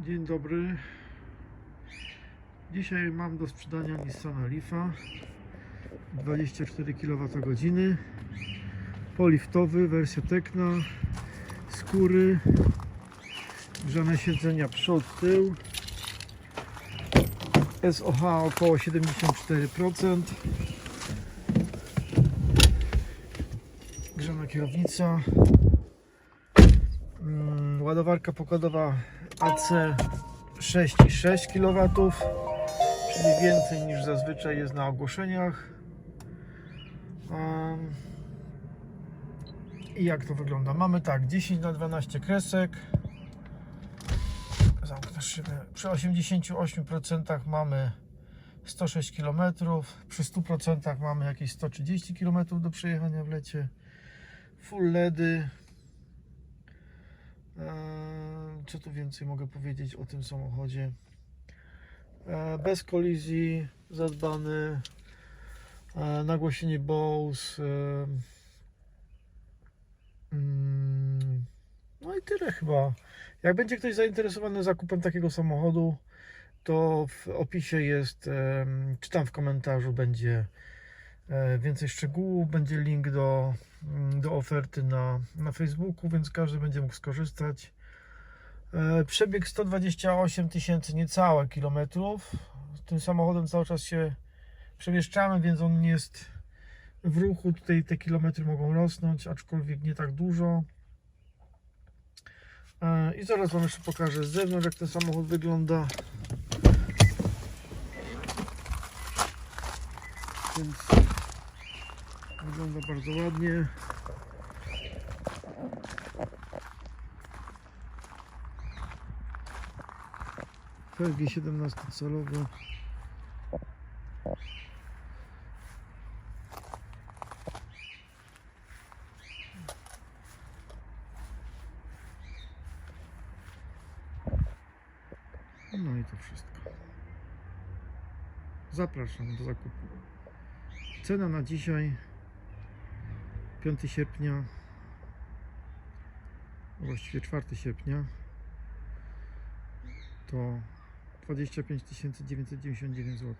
Dzień dobry. Dzisiaj mam do sprzedania Nissana Leafa. 24 kWh poliftowy, wersja Tekna skóry grzane siedzenia przód, tył. SOH około 74% grzana kierownica ładowarka pokładowa AC 6,6 kW, czyli więcej niż zazwyczaj jest na ogłoszeniach. I jak to wygląda? Mamy tak, 10 na 12 kresek. Zamknę szybę. Przy 88% mamy 106 km, przy 100% mamy jakieś 130 km do przejechania w lecie. Full LEDy, Co tu więcej mogę powiedzieć o tym samochodzie? Eee, Bez kolizji, zadbany, eee, nagłośnienie Bose. eee, mm, No i tyle chyba. Jak będzie ktoś zainteresowany zakupem takiego samochodu, to w opisie jest, czy tam w komentarzu będzie więcej szczegółów, będzie link do, mm, do oferty na, na Facebooku, więc każdy będzie mógł skorzystać. E, Przebieg 128 tysięcy niecałe kilometrów. Tym samochodem cały czas się przemieszczamy, więc on nie jest w ruchu. Tutaj te kilometry mogą rosnąć, aczkolwiek nie tak dużo. E, I zaraz Wam jeszcze pokażę z zewnątrz, jak ten samochód wygląda. Więc wygląda bardzo ładnie. Felgi 17-calowe. No i to wszystko. Zapraszam do zakupu. Cena na dzisiaj 5 sierpnia, właściwie 4 sierpnia to 25 999 zł.